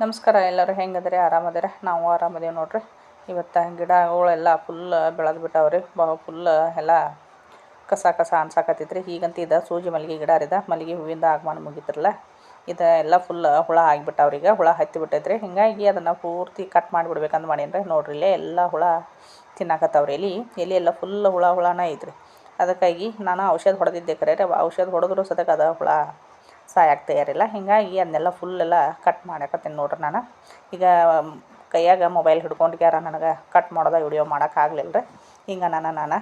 ನಮಸ್ಕಾರ ಎಲ್ಲರೂ ಹೆಂಗದ್ರಿ ಆರಾಮದಿರ? ನಾವು ಆರಾಮದೇವಿ ನೋಡ್ರಿ. ಇವತ್ತು ಗಿಡಗಳೆಲ್ಲ ಫುಲ್ ಬೆಳೆದು ಬಿಟ್ಟಾವ್ರಿ ಬಹು ಫುಲ್ ಎಲ್ಲ ಕಸ ಕಸ ಅನ್ಸಾಕತ್ತೈತ್ರಿ ಈಗಂತ ಇದು ಸೂಜಿ ಮಲ್ಲಿಗೆ ಗಿಡ ರೀ ಮಲ್ಲಿಗೆ ಹೂವಿಂದ ಆಗಮನ ಮುಗಿತಿರಲ್ಲ ಇದು ಎಲ್ಲ ಫುಲ್ ಹುಳ ಈಗ. ಹುಳ ಹತ್ತಿ ಬಿಟ್ಟೈತ್ರಿ ಹೀಗಾಗಿ ಅದನ್ನು ಪೂರ್ತಿ ಕಟ್ ಮಾಡಿಬಿಡ್ಬೇಕಂತ ಮಾಡೀನಿ ರೀ ನೋಡ್ರಿ ಇಲ್ಲೇ ಎಲ್ಲ ಹುಳ ತಿನ್ನಾಕತ್ತಾವ್ರಿ ಎಲೆ. ಎಲೆ ಎಲ್ಲ ಫುಲ್ ಹುಳ, ಹುಳನೇ ಐತ್ರಿ. ಅದಕ್ಕಾಗಿ ನಾನು ಔಷಧ ಹೊಡೆದಿದ್ದೆ ಕರೆ ಔಷಧ ಹೊಡೆದ್ರು ಸದಕ್ಕೆ ಅದ ಹುಳ ಸಾಯಕ್ಕೆ ತಯಾರಿಲ್ಲ ಹಿಂಗಾಗಿ ಅದನ್ನೆಲ್ಲ ಫುಲ್ ಎಲ್ಲ ಕಟ್ ಮಾಡಕತ್ತೀನಿ ನೋಡ್ರಿ ನಾನು. ಈಗ ಕೈಯಾಗ ಮೊಬೈಲ್ ಹಿಡ್ಕೊಂಡು ಯಾರ ನನಗೆ ಕಟ್ ಮಾಡೋದ ವಿಡಿಯೋ ಮಾಡೋಕ್ಕಾಗಲಿಲ್ಲ ರೀ ಹಿಂಗೆ ನಾನು ನಾನು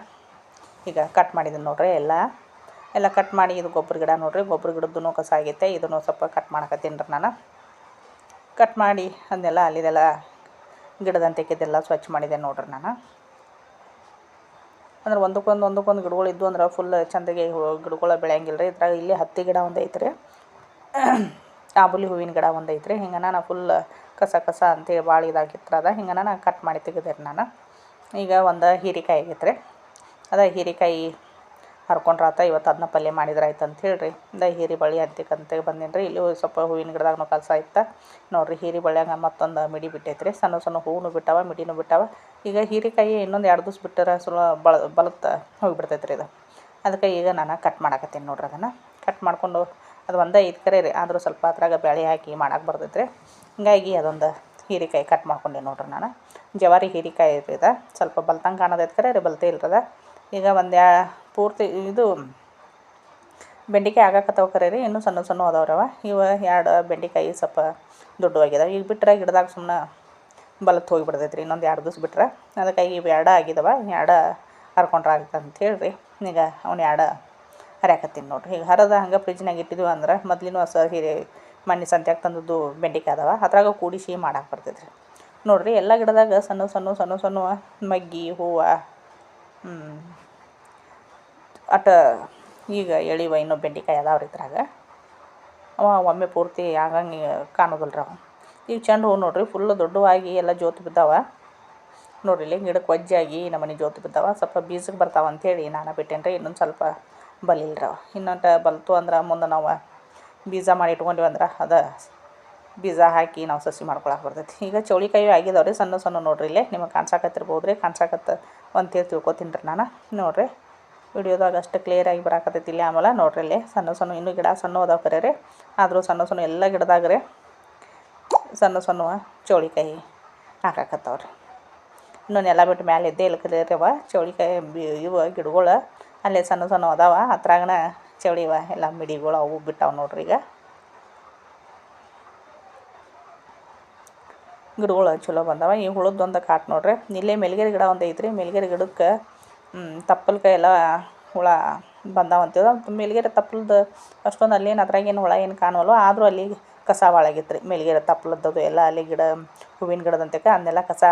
ಈಗ ಕಟ್ ಮಾಡಿದ್ದೀನಿ ನೋಡ್ರಿ ಎಲ್ಲ. ಎಲ್ಲ ಕಟ್ ಮಾಡಿ ಇದು ಗೊಬ್ಬರ ಗಿಡ ನೋಡ್ರಿ. ಗೊಬ್ಬರ ಗಿಡದ್ದು ಕಸ ಆಗೈತೆ, ಇದನ್ನು ಸ್ವಲ್ಪ ಕಟ್ ಮಾಡಕತ್ತೀನಿ ರೀ ನಾನು. ಕಟ್ ಮಾಡಿ ಅದನ್ನೆಲ್ಲ ಅಲ್ಲಿದೆಲ್ಲ ಗಿಡದಂತೆಕ್ಕಿದ್ದೆಲ್ಲ ಸ್ವಚ್ಛ ಮಾಡಿದೆ ನೋಡ್ರಿ ನಾನು. ಅಂದ್ರೆ ಒಂದಕ್ಕೊಂದು ಒಂದಕ್ಕೊಂದು ಗಿಡಗಳು ಇದ್ದು ಅಂದ್ರೆ ಫುಲ್ ಚಂದಗೆ ಗಿಡಗಳು ಬೆಳೆಯಂಗಿಲ್ಲ ರೀ ಇದ್ರಾಗ ಇಲ್ಲಿ ಹತ್ತಿ ಗಿಡ ಒಂದು ಐತ್ರಿ. ಆಬುಲಿ ಹೂವಿನ ಗಿಡ ಒಂದು ಐತ್ರಿ. ಹಿಂಗೆ ನಾನು ಫುಲ್ ಕಸ ಕಸ ಅಂತೇಳಿ ಭಾಳ ಇದಾಗಿತ್ತು ಅದ ಹಿಂಗೆ ನಾನು ಕಟ್ ಮಾಡಿ ತೆಗೆದೆ ರೀ ನಾನು. ಈಗ ಒಂದು ಹೀರೆಕಾಯಿ ಆಗೈತ್ರಿ. ಅದ ಹೀರೆಕಾಯಿ ಹರ್ಕೊಂಡ್ರಾತ ಇವತ್ತು ಅದನ್ನ ಪಲ್ಯ ಮಾಡಿದ್ರೆ ಆಯ್ತು ಅಂತ ಹೇಳ್ರಿ. ಹೀರಿ ಹೀರೆ ಬಳ್ಳಿ ಅಂತಿಕಂತ ಬಂದೀನಿ ರೀ ಇಲ್ಲಿ ಸ್ವಲ್ಪ ಹೂವಿನ ಗಿಡದಾಗನು ಕಲಸ ಇತ್ತು. ನೋಡಿರಿ ಹೀರಿ ಬಳ್ಳಿಯಾಗ ಮತ್ತೊಂದು ಮಿಡಿ ಬಿಟ್ಟೈತ್ರಿ. ಸಣ್ಣ ಸಣ್ಣ ಹೂವು ಬಿಟ್ಟಾವ, ಮಿಡಿನೂ ಬಿಟ್ಟಾವ. ಈಗ ಹೀರೆಕಾಯಿ ಇನ್ನೊಂದು ಎರಡು ದಿವ್ಸ ಬಿಟ್ಟರೆ ಸ್ವಲ್ಪ ಬಳ ಬಲತ್ತ ಹೋಗಿಬಿಡ್ತೈತೆ ರೀ ಇದು. ಅದಕ್ಕೆ ಈಗ ನಾನು ಕಟ್ ಮಾಡಾಕತ್ತೀನಿ ನೋಡ್ರಿ ಅದನ್ನು. ಕಟ್ ಮಾಡಿಕೊಂಡು ಅದು ಒಂದೇ ಐದು ಕರೆ ರೀ, ಆದರೂ ಸ್ವಲ್ಪ ಅದ್ರಾಗ ಬೆಳೆ ಹಾಕಿ ಮಾಡಕ್ಕೆ ಬರ್ತೈತೆ ರೀ ಹಿಂಗಾಗಿ ಅದೊಂದು ಹೀರೆಕಾಯಿ ಕಟ್ ಮಾಡ್ಕೊಂಡೆ ನೋಡ್ರಿ ನಾನು. ಜವಾರಿ ಹೀರೆಕಾಯಿ ಇದೆ. ಸ್ವಲ್ಪ ಬಲ್ತಂಗೆ ಕಾಣೋದೈತೆ ಕರೆ ರೀ, ಬಲ್ತೇ ಇಲ್ರದ. ಈಗ ಒಂದು ಪೂರ್ತಿ ಇದು ಬೆಂಡೆಕಾಯಿ ಆಗಾಕತ್ತಾವ ಕರೆ ರೀ, ಇನ್ನೂ ಸಣ್ಣ ಸಣ್ಣ ಅದಾವ್ರವ ಇವು ಎರಡು ಬೆಂಡೆಕಾಯಿ ಸ್ವಲ್ಪ ದೊಡ್ಡವಾಗಿದಾವೆ. ಈಗ ಬಿಟ್ಟರೆ ಗಿಡದಾಗ ಸುಮ್ಮನೆ ಬಲತ್ತು ಹೋಗಿಬಿಡ್ತೈತೆ ರೀ ಇನ್ನೊಂದು ಎರಡು ದಿವ್ಸ ಬಿಟ್ರೆ. ಅದಕ್ಕಾಗಿ ಇವು ಎರಡು ಆಗಿದಾವೆ, ಎರಡು ಹರ್ಕೊಂಡ್ರೆ ಅಂತ ಹೇಳ್ರಿ. ಈಗ ಅವ್ನು ಎರಡು ಹರಿಯಾಕತ್ತೀನಿ ನೋಡಿರಿ. ಈಗ ಹರದ ಹಂಗೆ ಫ್ರಿಜ್ನಾಗ ಇಟ್ಟಿದ್ವಿ ಅಂದ್ರೆ ಮೊದ್ಲಿನ ಹೊಸ ಹಿರಿ ಮಣ್ಣಿ ಸಂತ್ಯಾಗ ತಂದದ್ದು ಬೆಂಡೆಕಾಯಿ ಅದಾವ. ಅದ್ರಾಗ ಕೂಡಿಸಿ ಮಾಡಕ್ಕೆ ಬರ್ತೈತೆ ರೀ ನೋಡಿರಿ ಎಲ್ಲ ಗಿಡದಾಗ ಸಣ್ಣ ಸಣ್ಣ ಸಣ್ಣ ಸಣ್ಣ ಮಗ್ಗಿ, ಹೂವು ಅಟ ಈಗ ಎಳಿವ ಇನ್ನೂ ಬೆಂಡೆಕಾಯಿ ಅದಾವ್ರಿ ಇದ್ರಾಗ. ಅವ ಒಮ್ಮೆ ಪೂರ್ತಿ ಆಗಂಗೆ ಕಾಣೋದಿಲ್ರಿ ಅವ. ಈಗ ಚೆಂಡು ಹೂವು ನೋಡಿರಿ ಫುಲ್ ದೊಡ್ಡವಾಗಿ ಎಲ್ಲ ಜೋತು ಬಿದ್ದಾವ. ನೋಡ್ರಿ ಇಲ್ಲಿ ಗಿಡಕ್ಕೆ ವಜ್ಜಾಗಿ ನಮ್ಮನೆ ಜೋತು ಬಿದ್ದಾವ. ಸ್ವಲ್ಪ ಬೀಜಕ್ಕೆ ಬರ್ತಾವ ಅಂಥೇಳಿ ನಾನು ಬಿಟ್ಟೇನ್ರಿ. ಇನ್ನೊಂದು ಸ್ವಲ್ಪ ಬಲಿಲ್ಲ ರೀ ಅವು. ಇನ್ನೊಂದು ಬಲ್ತು ಅಂದ್ರೆ ಮುಂದೆ ನಾವು ಬೀಜ ಮಾಡಿ ಇಟ್ಕೊಂಡ್ವಿ ಅಂದ್ರೆ ಅದು ಬೀಜ ಹಾಕಿ ನಾವು ಸಸಿ ಮಾಡ್ಕೊಳಕ್ಕೆ ಬರ್ತೈತಿ. ಈಗ ಚೌಳಿಕಾಯಿ ಆಗಿದಾವೆ ರೀ ಸಣ್ಣ ಸಣ್ಣ ನೋಡ್ರಿ ಇಲ್ಲೇ, ನಿಮಗೆ ಕಾಣ್ಸಕತ್ತಿರ್ಬೋದು ರೀ, ಕಾಣ್ಸಕತ್ತ ಅಂತೇಳಿ ತಿಳ್ಕೊತೀನಿ ರೀ ನಾನು. ನೋಡಿರಿ, ವಿಡಿಯೋದಾಗ ಅಷ್ಟು ಕ್ಲಿಯರಾಗಿ ಬರಾಕತ್ತೈತಿ ಇಲ್ಲಿ ಆಮೇಲೆ ನೋಡ್ರಿ ಇಲ್ಲಿ, ಸಣ್ಣ ಸಣ್ಣ ಇನ್ನೂ ಗಿಡ ಸಣ್ಣ ಅದಾವೆ ಕರೆ ರೀ. ಆದರೂ ಸಣ್ಣ ಸಣ್ಣ ಎಲ್ಲ ಗಿಡದಾಗ ರೀ ಸಣ್ಣ ಸಣ್ಣ ಚೌಳಿಕಾಯಿ ಹಾಕಾಕತ್ತವ್ರಿ. ಇನ್ನೊಂದು ಎಲ್ಲ ಬಿಟ್ಟು ಮ್ಯಾಲೆ ಇದ್ದೇ ಇಲ್ಲ ಕರೆ ಅವ ಚೌಳಿಕಾಯಿ ಇವು ಗಿಡಗಳು ಅಲ್ಲೇ ಸಣ್ಣ ಸಣ್ಣ ಅದಾವ ಹತ್ರಾಗನ ಚೌಳಿವ ಎಲ್ಲ ಮಿಡಿಗಳು ಅವು ಬಿಟ್ಟಾವ ನೋಡ್ರಿ ಈಗ. ಗಿಡಗಳು ಚಲೋ ಬಂದಾವ, ಈ ಹುಳದೊಂದು ಕಾಟ್ ನೋಡ್ರಿ. ಇಲ್ಲೇ ಮೆಲ್ಗೆರೆ ಗಿಡ ಒಂದು ಐತ್ರಿ, ಮೆಲ್ಗೆರೆ ಗಿಡಕ್ಕೆ ತಪ್ಪಲ್ಕಾಯಿ ಎಲ್ಲ ಹುಳ ಬಂದಾವ ಅಂತೀವ. ಮೆಲ್ಗೆರೆ ತಪ್ಪಲ್ದು ಅಷ್ಟೊಂದು ಅಲ್ಲೇನು ಅದ್ರಾಗೇನು ಹುಳ ಏನು ಕಾಣುವಲ್ಲ ಆದರೂ ಅಲ್ಲಿ ಕಸ ಭಾಳ ಆಗಿತ್ತು ರೀ ಮೆಲ್ಗೆರೆ ತಪ್ಪಲದ್ದು ಎಲ್ಲ ಅಲ್ಲಿ ಗಿಡ, ಹೂವಿನ ಗಿಡದಂತೆ ಅದನ್ನೆಲ್ಲ ಕಸ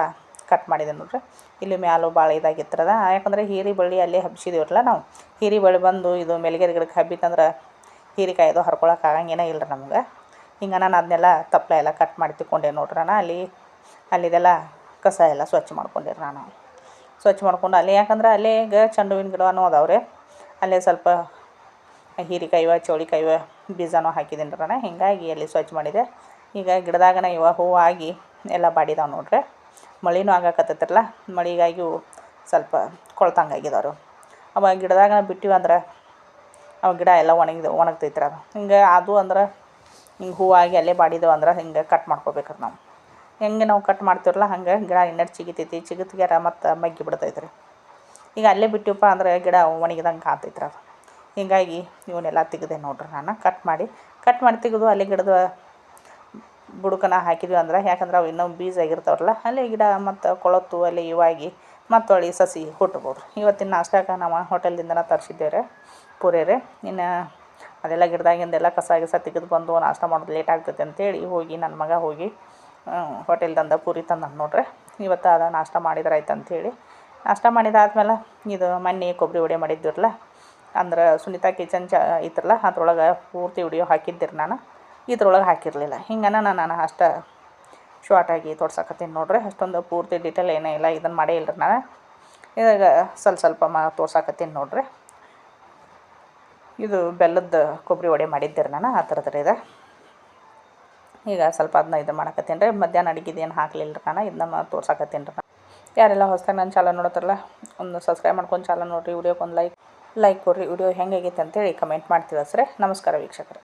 ಕಟ್ ಮಾಡಿದೆ ನೋಡ್ರಿ. ಇಲ್ಲಿ ಮ್ಯಾಲೂ ಭಾಳ ಇದಾಗಿತ್ತದ ಯಾಕಂದ್ರೆ ಹೀರಿ ಬಳ್ಳಿ ಅಲ್ಲೇ ಹಬ್ಸಿದೇವಲ್ಲ ನಾವು. ಹೀರಿ ಬಳ್ಳಿ ಬಂದು ಇದು ಮೆಲ್ಗೆರೆ ಗಿಡಕ್ಕೆ ಹಬ್ಬಿತ್ತಂದ್ರೆ ಹೀರಿಕಾಯಿ ಅದು ಹರ್ಕೊಳಕ್ಕೆ ಆಗಂಗೇನ ಇಲ್ಲ ನಮ್ಗೆ. ಹಿಂಗೆ ನಾನು ಅದನ್ನೆಲ್ಲ ತಪ್ಪಲ ಎಲ್ಲ ಕಟ್ ಮಾಡಿ ತಿಕ್ಕೊಂಡೆ ನೋಡ್ರಿ ನಾನು ಅಲ್ಲಿ, ಅಲ್ಲಿದೆಲ್ಲ ಕಸ ಎಲ್ಲ ಸ್ವಚ್ಛ ಮಾಡ್ಕೊಂಡೆ ನಾನು ಸ್ವಚ್ಛ ಮಾಡ್ಕೊಂಡು ಅಲ್ಲಿ ಯಾಕಂದ್ರೆ ಅಲ್ಲೇ ಚೆಂಡು ಹೂವಿನ ಗಿಡವೂ ಅದಾವೆ ಅಲ್ಲೇ ಸ್ವಲ್ಪ ಹೀರಿಕಾಯಿವ ಚೌಳಿಕಾಯಿವ ಬೀಜನೂ ಹಾಕಿದ್ದೀನಿ ರೀ ನಾನು ಹಿಂಗಾಗಿ ಅಲ್ಲಿ ಸ್ವಚ್ಛ ಮಾಡಿದೆ. ಈಗ ಗಿಡದಾಗನ ಇವ ಹೂವು ಆಗಿ ಎಲ್ಲ ಬಾಡಿದಾವೆ ನೋಡ್ರಿ. ಮಳೆನೂ ಆಗಾಕತ್ತೈತ್ರಲ್ಲ ಮಳೆಗಾಗಿ ಸ್ವಲ್ಪ ಕೊಳ್ತಂಗೆ ಆಗಿದವರು ಅವ ಗಿಡದಾಗ ಬಿಟ್ಟಿವಿ ಅಂದ್ರೆ ಅವ ಗಿಡ ಎಲ್ಲ ಒಣಗಿದ ಅದು. ಹಿಂಗೆ ಅದು ಅಂದ್ರೆ ಹಿಂಗೆ ಹೂವಾಗಿ ಅಲ್ಲೇ ಬಾಡಿದವು ಅಂದ್ರೆ ಹಿಂಗೆ ಕಟ್ ಮಾಡ್ಕೋಬೇಕ್ರಿ ನಾವು. ಹೆಂಗೆ ನಾವು ಕಟ್ ಮಾಡ್ತೀವಲ್ಲ ಹಂಗೆ ಗಿಡ ಇನ್ನೂ ಚಿಗಿತೈತಿ, ಚಿಗಿತ್ಗ್ಯಾರ ಮತ್ತು ಮಗ್ಗಿ ಬಿಡ್ತೈತ್ರಿ. ಈಗ ಅಲ್ಲೇ ಬಿಟ್ಟಿವಪ್ಪ ಅಂದ್ರೆ ಗಿಡ ಒಣಗಿದಂಗೆ ಕಾಣ್ತೈತ್ರಿ ಅದು. ಹಿಂಗಾಗಿ ಇವನ್ನೆಲ್ಲ ತೆಗೆದೆ ನೋಡ್ರಿ ನಾನು. ಕಟ್ ಮಾಡಿ ಕಟ್ ಮಾಡಿ ತೆಗೆದು ಅಲ್ಲೇ ಗಿಡದ ಬುಡಕನ ಹಾಕಿದ್ವಿ ಅಂದ್ರೆ, ಯಾಕಂದ್ರೆ ಅವು ಇನ್ನೂ ಬೀಜ ಆಗಿರ್ತಾವಲ್ಲ ಅಲ್ಲಿ ಗಿಡ ಮತ್ತು ಕೊಳತು ಅಲ್ಲಿ ಇವಾಗಿ ಮತ್ತು ಹೊಳಿ ಸಸಿ ಹುಟ್ಬೋದು. ಇವತ್ತಿನ ನಾಷ್ಟಾಕ ನಾವು ಹೋಟೆಲ್ದಿಂದನೇ ತರಿಸಿದ್ದೇವೆ ಪೂರಿ ರೀ ಇನ್ನು ಅದೆಲ್ಲ ಗಿಡದಾಗಿಂದೆಲ್ಲ ಕಸ ಗಿಸ ತೆಗೆದು ಬಂದು ನಾಷ್ಟ ಮಾಡೋದು ಲೇಟ್ ಆಗ್ತೈತೆ ಅಂತೇಳಿ ಹೋಗಿ ನನ್ನ ಮಗ ಹೋಗಿ ಹೋಟೆಲ್ದಂದ ಪೂರಿ ತಂದು ನೋಡ್ರಿ. ಇವತ್ತು ಅದ ನಾಷ್ಟ ಮಾಡಿದ್ರಾಯ್ತು ಅಂಥೇಳಿ ನಾಷ್ಟ ಮಾಡಿದಾದ್ಮೇಲೆ ಇದು ಮೊನ್ನೆ ಕೊಬ್ಬರಿ ವಡೆ ಮಾಡಿದ್ದಿರಲ್ಲ ಅಂದ್ರೆ ಸುನೀತಾ ಕಿಚನ್ ಚ ಐತ್ರಲ್ಲ ಅದ್ರೊಳಗೆ ಪೂರ್ತಿ ವಿಡಿಯೋ ಹಾಕಿದ್ದಿರಿ ನಾನು. ಇದ್ರೊಳಗೆ ಹಾಕಿರಲಿಲ್ಲ. ಹಿಂಗನ ನಾನು ಅಷ್ಟು ಶಾರ್ಟಾಗಿ ತೋರ್ಸಕತ್ತೀನಿ ನೋಡ್ರಿ. ಅಷ್ಟೊಂದು ಪೂರ್ತಿ ಡಿಟೇಲ್ ಏನೇ ಇಲ್ಲ. ಇದನ್ನು ಮಾಡೇ ಇಲ್ಲ ರೀ ನಾನು. ಇದಾಗ ಸ್ವಲ್ಪ ಸ್ವಲ್ಪ ಮಾ ತೋರ್ಸಕತ್ತೀನಿ ನೋಡ್ರಿ. ಇದು ಬೆಲ್ಲದ ಕೊಬ್ಬರಿ ವಡೆ ಮಾಡಿದ್ದೀರಿ ನಾನು, ಆ ಥರದ್ರಿ ಇದೆ. ಈಗ ಸ್ವಲ್ಪ ಅದನ್ನ ಇದು ಮಾಡಕತ್ತೀನಿ ರೀ. ಮಧ್ಯಾಹ್ನ ಅಡುಗೆದು ಏನು ಹಾಕಲಿಲ್ಲ ರೀ ನಾನು ಇದನ್ನ ತೋರ್ಸಕತ್ತೀನಿ ರೀ ಯಾರೆಲ್ಲ ಹೊಸ್ದಾಗಿ ನನ್ನ ಚಾಲ ನೋಡತ್ತಾರಲ್ಲ ಒಂದು ಸಬ್ಸ್ಕ್ರೈಬ್ ಮಾಡ್ಕೊಂಡು ಚಾಲ ನೋಡಿರಿ ವಿಡಿಯೋಗೆ ಒಂದು ಲೈಕ್ ಲೈಕ್ ಕೊಡಿರಿ. ವಿಡಿಯೋ ಹೆಂಗಾಗೈತೆ ಅಂತೇಳಿ ಕಮೆಂಟ್ ಮಾಡಿ ತಿಳಿಸ್ರಿ ನಮಸ್ಕಾರ ವೀಕ್ಷಕರೇ.